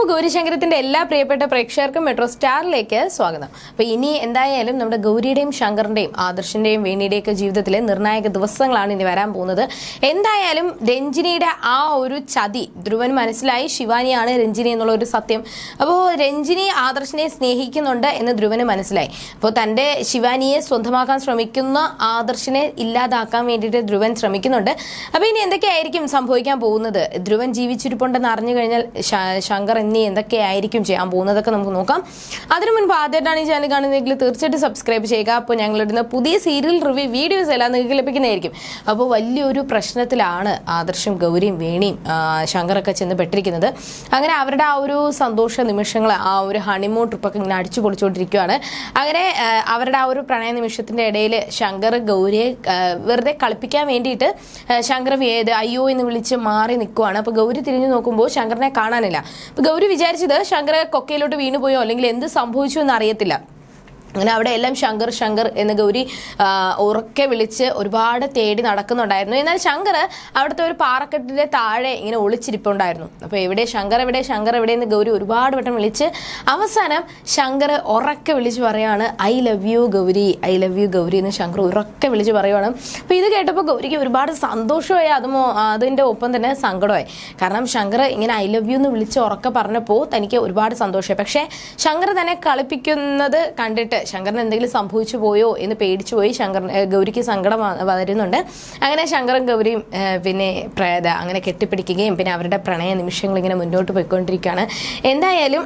അപ്പോൾ ഗൗരിശങ്കരത്തിന്റെ എല്ലാ പ്രിയപ്പെട്ട പ്രേക്ഷകർക്കും മെട്രോ സ്റ്റാറിലേക്ക് സ്വാഗതം. അപ്പൊ ഇനി എന്തായാലും നമ്മുടെ ഗൗരിയുടെയും ശങ്കറിന്റെയും ആദർശിന്റെയും വേണിയുടെയും ഒക്കെ ജീവിതത്തിലെ നിർണായക ദിവസങ്ങളാണ് ഇനി വരാൻ പോകുന്നത്. എന്തായാലും രഞ്ജിനിയുടെ ആ ഒരു ചതി ധ്രുവൻ മനസ്സിലായി ശിവാനിയാണ് രഞ്ജിനി എന്നുള്ള ഒരു സത്യം. അപ്പോൾ രഞ്ജിനി ആദർശിനെ സ്നേഹിക്കുന്നുണ്ട് എന്ന് ധ്രുവന് മനസ്സിലായി. അപ്പോൾ തന്റെ ശിവാനിയെ സ്വന്തമാക്കാൻ ശ്രമിക്കുന്ന ആദർശിനെ ഇല്ലാതാക്കാൻ വേണ്ടിയിട്ട് ധ്രുവൻ ശ്രമിക്കുന്നുണ്ട്. അപ്പോൾ ഇനി എന്തൊക്കെയായിരിക്കും സംഭവിക്കാൻ പോകുന്നത്? ധ്രുവൻ ജീവിച്ചിരിപ്പുണ്ടെന്ന് അറിഞ്ഞു കഴിഞ്ഞാൽ ശങ്കർ എന്നീ എന്തൊക്കെയായിരിക്കും ചെയ്യാൻ പോകുന്നതൊക്കെ നമുക്ക് നോക്കാം. അതിനു മുൻപ് ആദ്യമായിട്ടാണ് ഈ ചാനൽ കാണുന്നതെങ്കിൽ തീർച്ചയായിട്ടും സബ്സ്ക്രൈബ് ചെയ്യുക. അപ്പോൾ ഞങ്ങളിടുന്ന പുതിയ സീരിയൽ റിവ്യൂ വീഡിയോസ് എല്ലാം നിങ്ങൾക്ക് ലഭിക്കുന്നതായിരിക്കും. അപ്പോൾ വലിയൊരു പ്രശ്നത്തിലാണ് ആദർശം ഗൗരിയും വേണിയും ശങ്കറൊക്കെ ചെന്ന് പെട്ടിരിക്കുന്നത്. അങ്ങനെ അവരുടെ ആ ഒരു സന്തോഷ നിമിഷങ്ങൾ ആ ഒരു ഹണിമൂൺ ട്രിപ്പൊക്കെ ഇങ്ങനെ അടിച്ചു പൊളിച്ചുകൊണ്ടിരിക്കുകയാണ്. അങ്ങനെ അവരുടെ ആ ഒരു പ്രണയ നിമിഷത്തിന്റെ ഇടയിൽ ശങ്കർ ഗൗരിയെ വെറുതെ കളിപ്പിക്കാൻ വേണ്ടിയിട്ട് ശങ്കർ അയ്യോ എന്ന് വിളിച്ച് മാറി നിൽക്കുവാണ്. അപ്പോൾ ഗൗരി തിരിഞ്ഞു നോക്കുമ്പോൾ ശങ്കറിനെ കാണാനില്ല. അപ്പോൾ വിചാരിച്ചത് ശങ്കര കൊക്കയിലോട്ട് വീണുപോയോ അല്ലെങ്കിൽ എന്ത് സംഭവിച്ചു എന്ന് അറിയത്തില്ല. അങ്ങനെ അവിടെ എല്ലാം ശങ്കർ ശങ്കർ എന്ന് ഗൗരി ഉറക്കെ വിളിച്ച് ഒരുപാട് തേടി നടക്കുന്നുണ്ടായിരുന്നു. എന്നാൽ ശങ്കർ അവിടുത്തെ ഒരു പാറക്കെട്ടിന്റെ താഴെ ഇങ്ങനെ ഒളിച്ചിരിപ്പുണ്ടായിരുന്നു. അപ്പോൾ എവിടെ ശങ്കർ എവിടെ ശങ്കർ എവിടെ എന്ന് ഗൗരി ഒരുപാട് വട്ടം വിളിച്ച് അവസാനം ശങ്കർ ഉറക്കെ വിളിച്ച് പറയുകയാണ് I love you Gauri I love you Gauri എന്ന് ശങ്കർ ഉറക്കെ വിളിച്ച് പറയുകയാണ് അപ്പോൾ ഇത് കേട്ടപ്പോൾ ഗൗരിക്ക് ഒരുപാട് സന്തോഷമായി അതുമോ അതിന്റെ ഒപ്പം തന്നെ സങ്കടമായി. കാരണം ശങ്കർ ഇങ്ങനെ ഐ ലവ് യു എന്ന് വിളിച്ച് ഉറക്കെ പറഞ്ഞപ്പോൾ തനിക്ക് ഒരുപാട് സന്തോഷമായി. പക്ഷേ ശങ്കർ തന്നെ കളിപ്പിക്കുന്നത് കണ്ടിട്ട് ശങ്കറിന് എന്തെങ്കിലും സംഭവിച്ചു പോയോ എന്ന് പേടിച്ചു പോയി ശങ്കർ ഗൗരിക്ക് സങ്കടം വളരുന്നുണ്ട് അങ്ങനെ ശങ്കറും ഗൗരിയും പിന്നെ പ്രേത അങ്ങനെ കെട്ടിപ്പിടിക്കുകയും പിന്നെ അവരുടെ പ്രണയ നിമിഷങ്ങൾ ഇങ്ങനെ മുന്നോട്ട് പോയിക്കൊണ്ടിരിക്കുകയാണ്. എന്തായാലും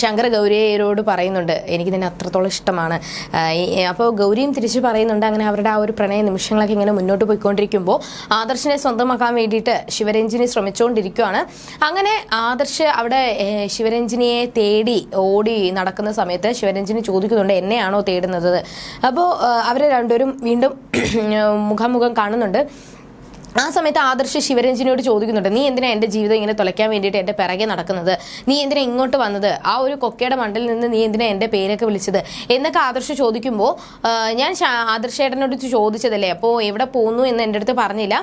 ശങ്കർ ഗൗരിയോട് പറയുന്നുണ്ട് എനിക്ക് നിന്നെ അത്രത്തോളം ഇഷ്ടമാണ്. അപ്പോൾ ഗൗരിയും തിരിച്ച് പറയുന്നുണ്ട് അങ്ങനെ അവരുടെ ആ ഒരു പ്രണയ നിമിഷങ്ങളൊക്കെ ഇങ്ങനെ മുന്നോട്ട് പോയിക്കൊണ്ടിരിക്കുമ്പോൾ ആദർശിനെ സ്വന്തമാക്കാൻ വേണ്ടിയിട്ട് ശിവരഞ്ജിനി ശ്രമിച്ചുകൊണ്ടിരിക്കുകയാണ് അങ്ങനെ ആദർശ് അവിടെ ശിവരഞ്ജിനിയെ തേടി ഓടി നടക്കുന്ന സമയത്ത് ശിവരഞ്ജിനി ചോദിക്കുന്നുണ്ട് എന്നെയാണോ തേടുന്നത്? അപ്പോൾ അവരെ രണ്ടുപേരും വീണ്ടും മുഖാമുഖം കാണുന്നുണ്ട്. ആ സമയത്ത് ആദർശ് ശിവരഞ്ജിനിയോട് ചോദിക്കുന്നുണ്ട് നീ എന്തിനാ എന്റെ ജീവിതം ഇങ്ങനെ തുലയ്ക്കാൻ വേണ്ടിയിട്ട് എന്റെ പിറകെ നടക്കുന്നത്? നീ എന്തിനാ ഇങ്ങോട്ട് വന്നത്? ആ ഒരു കൊക്കയുടെ മണ്ടിൽ നിന്ന് നീ എന്തിനാ എന്റെ പേരൊക്കെ വിളിച്ചത്? എന്നൊക്കെ ആദർശ് ചോദിക്കുമ്പോൾ ഞാൻ ആദർശേട്ടനോട് ചോദിച്ചതല്ലേ അപ്പോൾ എവിടെ പോകുന്നു എന്ന് എന്റെ അടുത്ത് പറഞ്ഞില്ല.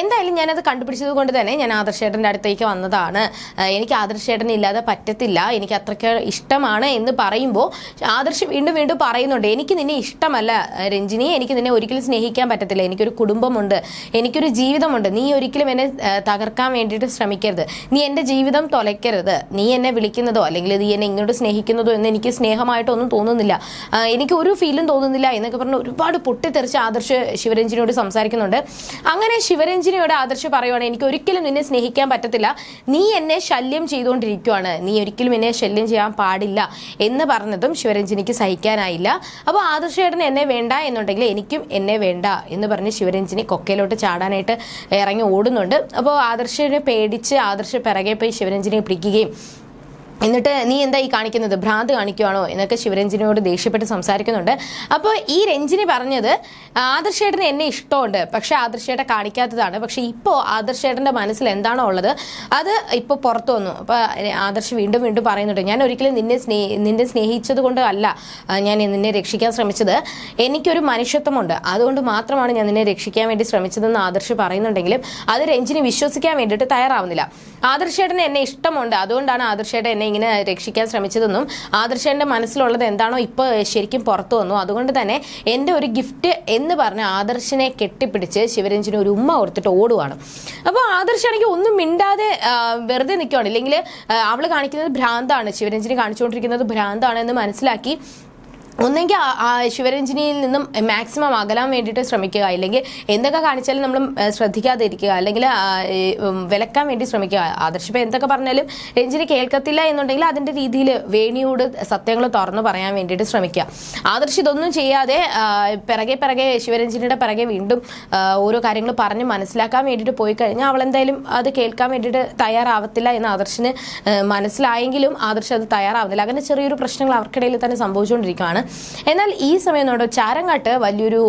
എന്തായാലും ഞാനത് കണ്ടുപിടിച്ചത് കൊണ്ട് തന്നെ ഞാൻ ആദർശേട്ടന്റെ അടുത്തേക്ക് വന്നതാണ്. എനിക്ക് ആദർശേട്ടനെ ഇല്ലാതെ പറ്റത്തില്ല എനിക്ക് അത്രയ്ക്ക് ഇഷ്ടമാണ് എന്ന് പറയുമ്പോൾ ആദർശ് വീണ്ടും വീണ്ടും പറയുന്നുണ്ട് എനിക്ക് നിന്നെ ഇഷ്ടമല്ല രഞ്ജിനി എനിക്ക് നിന്നെ ഒരിക്കലും സ്നേഹിക്കാൻ പറ്റത്തില്ല എനിക്കൊരു കുടുംബമുണ്ട് എനിക്കൊരു ജീവിതമുണ്ട്. നീ ഒരിക്കലും എന്നെ തകർക്കാൻ വേണ്ടിയിട്ട് ശ്രമിക്കരുത്. നീ എന്റെ ജീവിതം തൊലയ്ക്കരുത്. നീ എന്നെ വിളിക്കുന്നതോ അല്ലെങ്കിൽ നീ എന്നെ ഇങ്ങോട്ട് സ്നേഹിക്കുന്നതോ എന്ന് എനിക്ക് സ്നേഹമായിട്ടൊന്നും തോന്നുന്നില്ല. എനിക്ക് ഒരു ഫീലും തോന്നുന്നില്ല എന്നൊക്കെ പറഞ്ഞ് ഒരുപാട് പൊട്ടിത്തെറിച്ച് ആദർശ് ശിവരഞ്ജിനിയോട് സംസാരിക്കുന്നുണ്ട്. അങ്ങനെ ശിവരഞ്ജിനിയോട് ആദർശ് പറയുവാണ് എനിക്ക് ഒരിക്കലും നിന്നെ സ്നേഹിക്കാൻ പറ്റത്തില്ല. നീ എന്നെ ശല്യം ചെയ്തുകൊണ്ടിരിക്കുവാണ്. നീ ഒരിക്കലും എന്നെ ശല്യം ചെയ്യാൻ പാടില്ല എന്ന് പറഞ്ഞതും ശിവരഞ്ജിനിക്ക് സഹിക്കാനായില്ല. അപ്പോൾ ആദർശേട്ടൻ എന്നെ വേണ്ട എന്നുണ്ടെങ്കിൽ എനിക്കും എന്നെ വേണ്ട എന്ന് പറഞ്ഞ് ശിവരഞ്ജിനി കൊക്കയിലോട്ട് ചാടാനായിട്ട് ഇറങ്ങി ഓടുന്നുണ്ട്. അപ്പോൾ ആദർശനെ പേടിച്ച് ആദർശ പിറകെ പോയി ശിവരഞ്ജനെ പിടിക്കുകയും എന്നിട്ട് നീ എന്താ ഈ കാണിക്കുന്നത്? ഭ്രാന്ത് കാണിക്കുവാണോ? എന്നൊക്കെ ശിവരഞ്ജിനിയോട് ദേഷ്യപ്പെട്ട് സംസാരിക്കുന്നുണ്ട്. അപ്പോൾ ഈ രഞ്ജിനി പറഞ്ഞത് ആദർശേട്ടന് എന്നെ ഇഷ്ടമുണ്ട്. പക്ഷേ ആദർശേട്ടൻ കാണിക്കാത്തതാണ്. പക്ഷേ ഇപ്പോൾ ആദർശേട്ടന്റെ മനസ്സിൽ എന്താണോ ഉള്ളത് അത് ഇപ്പോൾ പുറത്തു വന്നു. അപ്പോൾ ആദർശ് വീണ്ടും വീണ്ടും പറയുന്നുണ്ട് ഞാൻ ഒരിക്കലും നിന്നെ സ്നേഹി നിന്നെ സ്നേഹിച്ചത് കൊണ്ട് അല്ല. ഞാൻ നിന്നെ രക്ഷിക്കാൻ ശ്രമിച്ചത്. എനിക്കൊരു മനുഷ്യത്വമുണ്ട്. അതുകൊണ്ട് മാത്രമാണ് ഞാൻ നിന്നെ രക്ഷിക്കാൻ വേണ്ടി ശ്രമിച്ചതെന്ന് ആദർശ് പറയുന്നുണ്ടെങ്കിലും അത് രഞ്ജിനി വിശ്വസിക്കാൻ വേണ്ടിയിട്ട് തയ്യാറാവുന്നില്ല. ആദർശേട്ടന് എന്നെ ഇഷ്ടമുണ്ട്. അതുകൊണ്ടാണ് ആദർശേട്ടൻ എന്നെ ഇങ്ങനെ രക്ഷിക്കാൻ ശ്രമിച്ചതെന്നും ആദർശേട്ടന്റെ മനസ്സിലുള്ളത് എന്താണോ ഇപ്പോൾ ശരിക്കും പുറത്തു വന്നു. അതുകൊണ്ട് തന്നെ എന്റെ ഒരു ഗിഫ്റ്റ് എന്ന് പറഞ്ഞ് ആദർശിനെ കെട്ടിപ്പിടിച്ച് ശിവരഞ്ജിന് ഒരു ഉമ്മ ഓർത്തിട്ട് ഓടുവാണ്. അപ്പോൾ ആദർശാണെങ്കിൽ ഒന്നും മിണ്ടാതെ വെറുതെ നിൽക്കുവാണ് ഇല്ലെങ്കിൽ അവൾ കാണിക്കുന്നത് ഭ്രാന്താണ്. ശിവരഞ്ജിനെ കാണിച്ചുകൊണ്ടിരിക്കുന്നത് ഭ്രാന്താണ് എന്ന് മനസ്സിലാക്കി ഒന്നെങ്കിൽ ശിവരഞ്ജിനിയിൽ നിന്നും മാക്സിമം അകലാൻ വേണ്ടിയിട്ട് ശ്രമിക്കുക. ഇല്ലെങ്കിൽ എന്തൊക്കെ കാണിച്ചാലും നമ്മൾ ശ്രദ്ധിക്കാതെ ഇരിക്കുക അല്ലെങ്കിൽ വിലക്കാൻ വേണ്ടി ശ്രമിക്കുക. ആദർശിപ്പം എന്തൊക്കെ പറഞ്ഞാലും രഞ്ജിനി കേൾക്കത്തില്ല എന്നുണ്ടെങ്കിൽ അതിന്റെ രീതിയിൽ വേണിയോട് സത്യങ്ങൾ തുറന്നു പറയാൻ വേണ്ടിയിട്ട് ശ്രമിക്കുക. ആദർശ് ഇതൊന്നും ചെയ്യാതെ പിറകെ പിറകെ ശിവരഞ്ജിനിയുടെ പിറകെ വീണ്ടും ഓരോ കാര്യങ്ങൾ പറഞ്ഞ് മനസ്സിലാക്കാൻ വേണ്ടിയിട്ട് പോയി കഴിഞ്ഞാൽ അവൾ എന്തായാലും അത് കേൾക്കാൻ വേണ്ടിയിട്ട് തയ്യാറാവത്തില്ല എന്ന് ആദർശിന് മനസ്സിലായെങ്കിലും ആദർശ് അത് തയ്യാറാവുന്നില്ല. അങ്ങനെ ചെറിയൊരു പ്രശ്നങ്ങൾ അവർക്കിടയിൽ തന്നെ സംഭവിച്ചുകൊണ്ടിരിക്കുകയാണ് എന്നാൽ ഈ സമയം നോട്ടോ ചാരങ്ങാട്ട് വലിയൊരു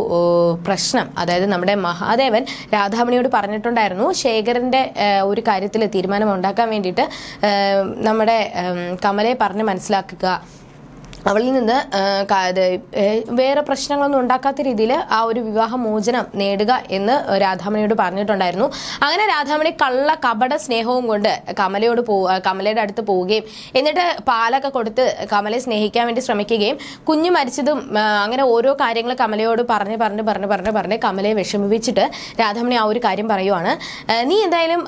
പ്രശ്നം അതായത് നമ്മുടെ മഹാദേവൻ രാധാമണിയോട് പറഞ്ഞിട്ടുണ്ടായിരുന്നു ശേഖരന്റെ ഒരു കാര്യത്തിൽ തീരുമാനം ഉണ്ടാക്കാൻ വേണ്ടിയിട്ട് നമ്മുടെ കമലയെ പറഞ്ഞ് മനസ്സിലാക്കുക. അവളിൽ നിന്ന് വേറെ പ്രശ്നങ്ങളൊന്നും ഉണ്ടാക്കാത്ത രീതിയിൽ ആ ഒരു വിവാഹ മോചനം നേടുക എന്ന് രാധാമണിയോട് പറഞ്ഞിട്ടുണ്ടായിരുന്നു. അങ്ങനെ രാധാമണി കള്ള കപട സ്നേഹവും കൊണ്ട് കമലയോട് പോ കമലയുടെ അടുത്ത് പോവുകയും എന്നിട്ട് പാലൊക്കെ കൊടുത്ത് കമലയെ സ്നേഹിക്കാൻ വേണ്ടി ശ്രമിക്കുകയും കുഞ്ഞു മരിച്ചതും അങ്ങനെ ഓരോ കാര്യങ്ങൾ കമലയോട് പറഞ്ഞ് പറഞ്ഞ് പറഞ്ഞ് പറഞ്ഞ് പറഞ്ഞ് കമലയെ വിഷമിപ്പിച്ചിട്ട് രാധാമണി ആ ഒരു കാര്യം പറയുവാണ്. നീ എന്തായാലും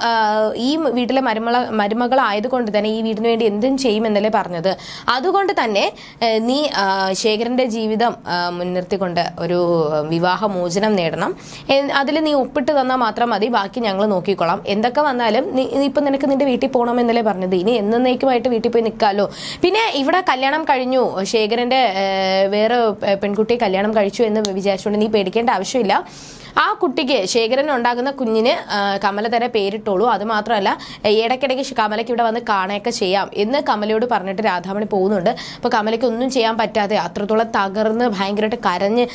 ഈ വീട്ടിലെ മരുമള മരുമകളായതുകൊണ്ട് തന്നെ ഈ വീടിന് വേണ്ടി എന്തും ചെയ്യുമെന്നല്ലേ പറഞ്ഞത്. അതുകൊണ്ട് തന്നെ നീ ശേഖരന്റെ ജീവിതം മുൻനിർത്തിക്കൊണ്ട് ഒരു വിവാഹമോചനം നേടണം. അതിൽ നീ ഒപ്പിട്ട് തന്നാൽ മാത്രം മതി. ബാക്കി ഞങ്ങൾ നോക്കിക്കൊള്ളാം എന്തൊക്കെ വന്നാലും നീ ഇപ്പം നിനക്ക് നിന്റെ വീട്ടിൽ പോകണം എന്നല്ലേ പറഞ്ഞത്. ഇനി എന്നേക്കുമായിട്ട് വീട്ടിൽ പോയി നിൽക്കാമല്ലോ പിന്നെ ഇവിടെ കല്യാണം കഴിഞ്ഞു. ശേഖരന്റെ വേറെ പെൺകുട്ടിയെ കല്യാണം കഴിച്ചു എന്ന് വിചാരിച്ചുകൊണ്ട് നീ പേടിക്കേണ്ട ആവശ്യമില്ല. ആ കുട്ടിക്ക് ശേഖരൻ ഉണ്ടാകുന്ന കുഞ്ഞിന് കമല തന്നെ പേരിട്ടോളൂ. അത് മാത്രമല്ല ഇടയ്ക്കിടയ്ക്ക് കമലയ്ക്ക് ഇവിടെ വന്ന് കാണുകയൊക്കെ ചെയ്യാം എന്ന് കമലയോട് പറഞ്ഞിട്ട് രാധാമണി പോകുന്നുണ്ട്. അപ്പോൾ കമലയ്ക്ക് ഒന്നും ചെയ്യാൻ പറ്റാതെ അത്രത്തോളം തകർന്ന് ഭയങ്കരമായിട്ട് കരഞ്ഞ്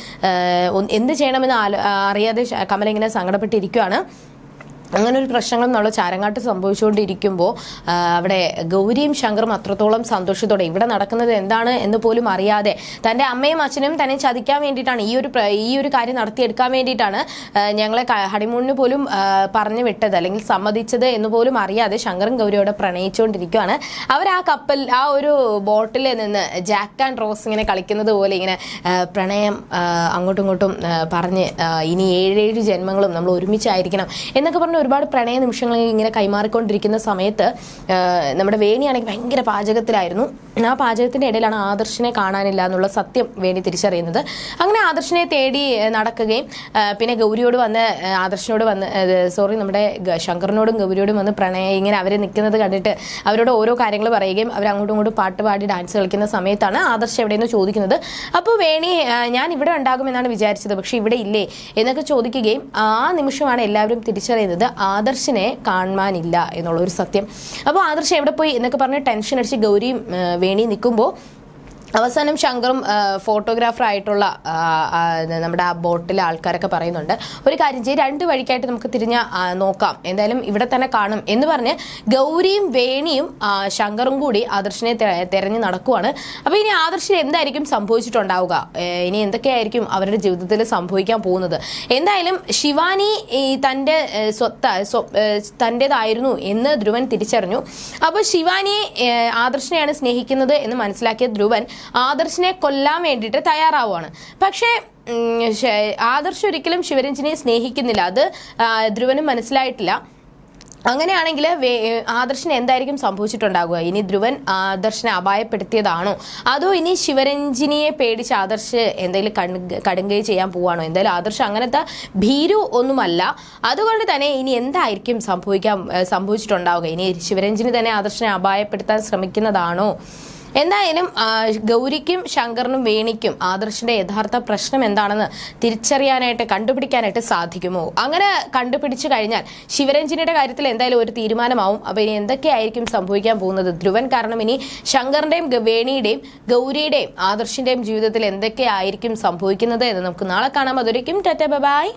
എന്ത് ചെയ്യണമെന്ന് അറിയാതെ കമല ഇങ്ങനെ സങ്കടപ്പെട്ടിരിക്കുകയാണ് അങ്ങനെ ഒരു പ്രശ്നങ്ങൾ നമ്മൾ ചാരങ്ങാട്ട് സംഭവിച്ചുകൊണ്ടിരിക്കുമ്പോൾ അവിടെ ഗൗരിയും ശങ്കറും അത്രത്തോളം സന്തോഷത്തോടെ ഇവിടെ നടക്കുന്നത് എന്താണ് എന്ന് പോലും അറിയാതെ തന്റെ അമ്മയും അച്ഛനും തന്നെ ചതിക്കാൻ വേണ്ടിയിട്ടാണ് ഈ ഒരു ഈ ഒരു കാര്യം നടത്തിയെടുക്കാൻ വേണ്ടിയിട്ടാണ് ഞങ്ങളെ ഹണിമൂണിന് പോലും പറഞ്ഞു വിട്ടത് അല്ലെങ്കിൽ സമ്മതിച്ചത് എന്ന് പോലും അറിയാതെ ശങ്കറും ഗൗരിയോടെ പ്രണയിച്ചുകൊണ്ടിരിക്കുകയാണ് അവർ ആ കപ്പൽ ആ ഒരു ബോട്ടിൽ നിന്ന് ജാക്ക് ആൻഡ് റോസ് ഇങ്ങനെ കളിക്കുന്നത് പോലെ ഇങ്ങനെ പ്രണയം അങ്ങോട്ടും ഇങ്ങോട്ടും പറഞ്ഞ് ഇനി ഏഴേഴ് ജന്മങ്ങളും നമ്മൾ ഒരുമിച്ചായിരിക്കണം എന്നൊക്കെ പറഞ്ഞ് ഒരുപാട് പ്രണയ നിമിഷങ്ങൾ ഇങ്ങനെ കൈമാറിക്കൊണ്ടിരിക്കുന്ന സമയത്ത് നമ്മുടെ വേണിയാണെങ്കിൽ ഭയങ്കര പാചകത്തിലായിരുന്നു. ആ പാചകത്തിന്റെ ഇടയിലാണ് ആദർശിനെ കാണാനില്ല എന്നുള്ള സത്യം വേണി തിരിച്ചറിയുന്നത്. അങ്ങനെ ആദർശിനെ തേടി നടക്കുകയും പിന്നെ ഗൗരിയോട് വന്ന് ആദർശനോട് വന്ന് സോറി നമ്മുടെ ശങ്കറിനോടും ഗൗരിയോടും വന്ന് പ്രണയ ഇങ്ങനെ അവരെ നിൽക്കുന്നത് കണ്ടിട്ട് അവരോട് ഓരോ കാര്യങ്ങൾ പറയുകയും അവർ അങ്ങോട്ടും ഇങ്ങോട്ടും പാട്ട് പാടി ഡാൻസ് കളിക്കുന്ന സമയത്താണ് ആദർശ് എവിടെയെന്ന് ചോദിക്കുന്നത്. അപ്പോൾ വേണി ഞാൻ ഇവിടെ ഉണ്ടാകുമെന്നാണ് വിചാരിച്ചത് പക്ഷേ ഇവിടെ ഇല്ലേ എന്നൊക്കെ ചോദിക്കുകയും ആ നിമിഷമാണ് എല്ലാവരും തിരിച്ചറിയുന്നത്. ആദർശിനെ കാണാനില്ല എന്നുള്ള ഒരു സത്യം. അപ്പോൾ ആദർശ് എവിടെ പോയി എന്നൊക്കെ പറഞ്ഞ് ടെൻഷൻ അടിച്ച് ഗൗരിയും വേണി നിൽക്കുമ്പോൾ അവസാനം ശങ്കറും ഫോട്ടോഗ്രാഫർ ആയിട്ടുള്ള നമ്മുടെ ആ ബോട്ടിലെ ആൾക്കാരൊക്കെ പറയുന്നുണ്ട്. ഒരു കാര്യം ചെയ്യും രണ്ട് വഴിക്കായിട്ട് നമുക്ക് തിരിഞ്ഞ നോക്കാം. എന്തായാലും ഇവിടെ തന്നെ കാണും എന്ന് പറഞ്ഞ് ഗൗരിയും വേണിയും ശങ്കറും കൂടി ആദർശിനെ തെരഞ്ഞു നടക്കുവാണ്. അപ്പോൾ ഇനി ആദർശിന് എന്തായിരിക്കും സംഭവിച്ചിട്ടുണ്ടാവുക? ഇനി എന്തൊക്കെയായിരിക്കും അവരുടെ ജീവിതത്തിൽ സംഭവിക്കാൻ പോകുന്നത്? എന്തായാലും ശിവാനി തന്റെ സ്വത്ത തന്റേതായിരുന്നു എന്ന് ധ്രുവൻ തിരിച്ചറിഞ്ഞു. അപ്പോൾ ശിവാനിയെ ആദർശിനെയാണ് സ്നേഹിക്കുന്നത് എന്ന് മനസ്സിലാക്കിയ ധ്രുവൻ ആദർശിനെ കൊല്ലാൻ വേണ്ടിയിട്ട് തയ്യാറാവുകയാണ്. പക്ഷേ ആദർശ് ഒരിക്കലും ശിവരഞ്ജിനിയെ സ്നേഹിക്കുന്നില്ല. അത് ധ്രുവനും മനസ്സിലായിട്ടില്ല. അങ്ങനെയാണെങ്കിൽ ആദർശിന് എന്തായിരിക്കും സംഭവിച്ചിട്ടുണ്ടാകുക ഇനി ധ്രുവൻ ആദർശനെ അപായപ്പെടുത്തിയതാണോ? അതോ ഇനി ശിവരഞ്ജിനിയെ പേടിച്ച് ആദർശ് എന്തെങ്കിലും കടുങ്കൈ ചെയ്യാൻ പോവാണോ എന്തായാലും ആദർശ് അങ്ങനത്തെ ഭീരു ഒന്നുമല്ല. അതുകൊണ്ട് തന്നെ ഇനി എന്തായിരിക്കും സംഭവിക്കാൻ സംഭവിച്ചിട്ടുണ്ടാവുക? ഇനി ശിവരഞ്ജിനി തന്നെ ആദർശനെ അപായപ്പെടുത്താൻ ശ്രമിക്കുന്നതാണോ? എന്തായാലും ഗൗരിക്കും ശങ്കറിനും വേണിക്കും ആദർശിന്റെ യഥാർത്ഥ പ്രശ്നം എന്താണെന്ന് തിരിച്ചറിയാനായിട്ട് കണ്ടുപിടിക്കാനായിട്ട് സാധിക്കുമോ? അങ്ങനെ കണ്ടുപിടിച്ചു കഴിഞ്ഞാൽ ശിവരഞ്ജിനിയുടെ കാര്യത്തിൽ എന്തായാലും ഒരു തീരുമാനമാവും. അപ്പൊ ഇനി എന്തൊക്കെയായിരിക്കും സംഭവിക്കാൻ പോകുന്നത്? ധ്രുവൻ കാരണം ഇനി ശങ്കറിന്റെയും വേണിയുടെയും ഗൗരിയുടെയും ആദർശിന്റെയും ജീവിതത്തിൽ എന്തൊക്കെയായിരിക്കും സംഭവിക്കുന്നത് എന്ന് നമുക്ക് നാളെ കാണാം. അതൊരിക്കും ടെറ്റ ബൈ.